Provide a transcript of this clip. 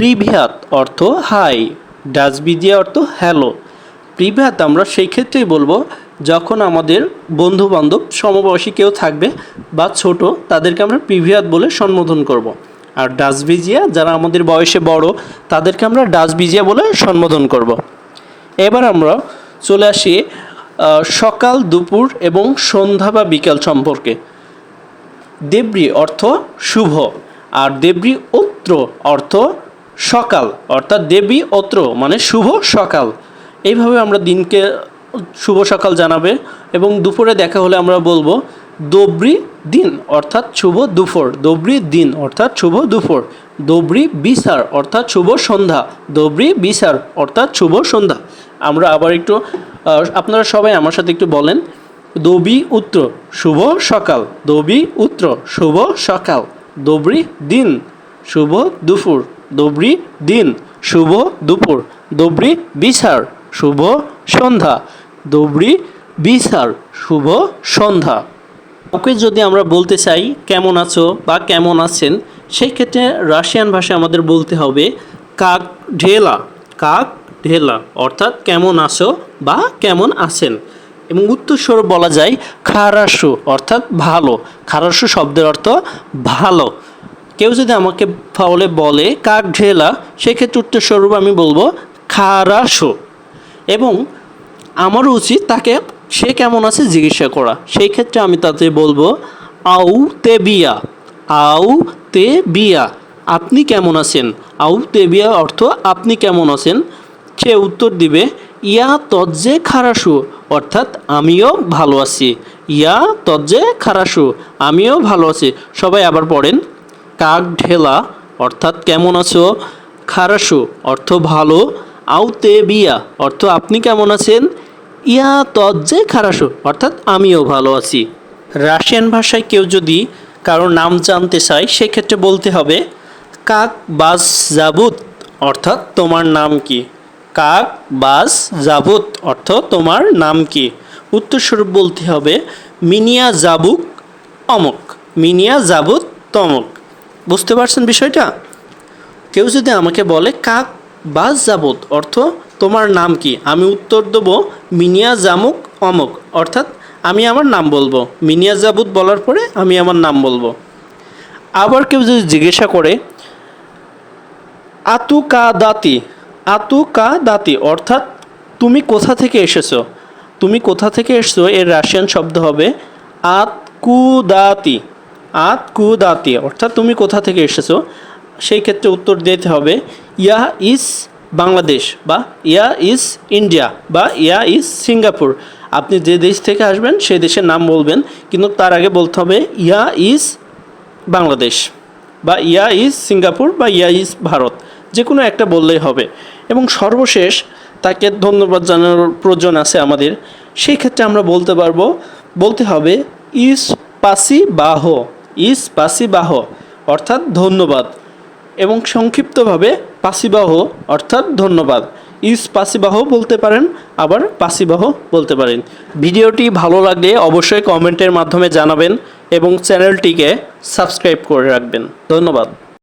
প্রিভিয়াত অর্থ হাই ডাসবিজিয়া অর্থ হ্যালো প্রিভিয়াত আমরা সেই ক্ষেত্রেই বলব, যখন আমাদের বন্ধু বান্ধব সমবয়সী কেউ থাকবে বা ছোট, তাদেরকে আমরা প্রিভিয়াত বলে সম্বোধন করব। আর ডাসবিজিয়া যারা আমাদের বয়সে বড়, তাদেরকে আমরা ডাসবিজিয়া বলে সম্বোধন করব। এবার আমরা চলে আসি সকাল, দুপুর এবং সন্ধ্যা বা বিকাল সম্পর্কে দেব্রি অর্থ শুভ, আর দেব্রি অত্র অর্থ সকাল, অর্থাৎ দেবী অত্র মানে শুভ সকাল। এইভাবে আমরা দিনকে শুভ সকাল জানাবে এবং দুপুরে দেখা হলে আমরা বলব দব্রি দিন, অর্থাৎ শুভ দুপুর। দব্রি দিন, অর্থাৎ শুভ দুপুর। দব্রি বিসার, অর্থাৎ শুভ সন্ধ্যা। দব্রি বিসার, অর্থাৎ শুভ সন্ধ্যা। আমরা আবার একটু আপনারা সবাই আমার সাথে একটু বলেন, দবি উত্র, শুভ সকাল। দবি উত্র, শুভ সকাল। দবরি দিন, শুভ দুপুর। দবরি দিন, শুভ দুপুর। দবরি বিসার শুভ সন্ধ্যা। দবরি বিসার শুভ সন্ধ্যা। ওকে যদি আমরা বলতে চাই, কেমন আছো? বা কেমন আছেন? সেই ক্ষেত্রে রাশিয়ান ভাষায় আমাদের বলতে হবে, কাক ঢেলা। কাক ঢেলা, অর্থাৎ কেমন আছো? বা কেমন আছেন? এবং উত্তরস্বরূপ বলা যায়, খারাসু, অর্থাৎ ভালো। খারাসু শব্দের অর্থ, ভালো। কেউ যদি আমাকে ফাউলে বলে কাক ঢেলা? সেক্ষেত্রে উত্তরস্বরূপ আমি বলব খারাসু এবং আমারও উচিত তাকে, সে কেমন আছে জিজ্ঞাসা করা। সেই ক্ষেত্রে আমি তাতে বলব, আউ তে বিয়া। আউ তে বিয়া। আপনি কেমন আছেন? আউ তে বিয়া অর্থ, আপনি কেমন আছেন? সে উত্তর দিবে, ইয়া তজ্জে খারাসু অর্থাৎ, আমিও ভালো আছি। ইয়া তজ্জে খারাসু আমিও ভালো আছি। সবাই আবার পড়েন। কাক ঢেলা, অর্থাৎ কেমন আছো? খারাসু, অর্থ ভালো। আউতে বিয়া, অর্থ আপনি কেমন আছেন? ইয়া তজ্জে খারাসু, অর্থাৎ আমিও ভালো আছি। রাশিয়ান ভাষায় কেউ যদি কারোর নাম জানতে চায়, সেক্ষেত্রে বলতে হবে, কাক বাস জাবুত অর্থাৎ তোমার নাম কি? কাক বাস জাবুত অর্থ তোমার নাম কি? উত্তরস্বরূপ বলতে হবে, মিনিয়া জাবুক অমক মিনিয়া জাবুত তমক। বুঝতে পারছেন বিষয়টা? কেউ যদি আমাকে বলে কাক বাস যাবত অর্থ তোমার নাম কি? আমি উত্তর দেব মিনিয়া জামুক অমক। অর্থাৎ আমি আমার নাম বলব। মিনিয়া জাবুত বলার পরে আমি আমার নাম বলব। আবার কেউ যদি জিজ্ঞাসা করে আতু কা দাতি আতু কা দাতি অর্থাৎ তুমি কোথা থেকে এসেছ? তুমি কোথা থেকে এসছো? এর রাশিয়ান শব্দ হবে আত কু দাতি আত কু দাতি অর্থাৎ তুমি কোথা থেকে এসেছ? সেই ক্ষেত্রে উত্তর দিতে হবে, ইয়া ইস বাংলাদেশ বা ইয়া ইস ইন্ডিয়া বা ইয়া ইস সিঙ্গাপুর। আপনি যে দেশ থেকে আসবেন, সেই দেশের নাম বলবেন, কিন্তু তার আগে বলতে হবে, ইয়া ইস বাংলাদেশ বা ইয়া ইজ সিঙ্গাপুর বা ইয়া ইজ ভারত। যে কোনো একটা বললেই হবে। এবং সর্বশেষ, তাকে ধন্যবাদ জানানোর প্রয়োজন আছে আমাদের। সেই ক্ষেত্রে আমরা বলতে পারব, বলতে হবে, ইস পাসি বাহ। ইস পাসি বাহ অর্থাৎ ধন্যবাদ। এবং সংক্ষিপ্তভাবে পাসিবাহ, অর্থাৎ ধন্যবাদ। ইস পাসিবাহ বলতে পারেন, আবার পাসিবাহ বলতে পারেন। ভিডিওটি ভালো লাগলে অবশ্যই কমেন্টের মাধ্যমে জানাবেন এবং চ্যানেলটিকে সাবস্ক্রাইব করে রাখবেন। ধন্যবাদ।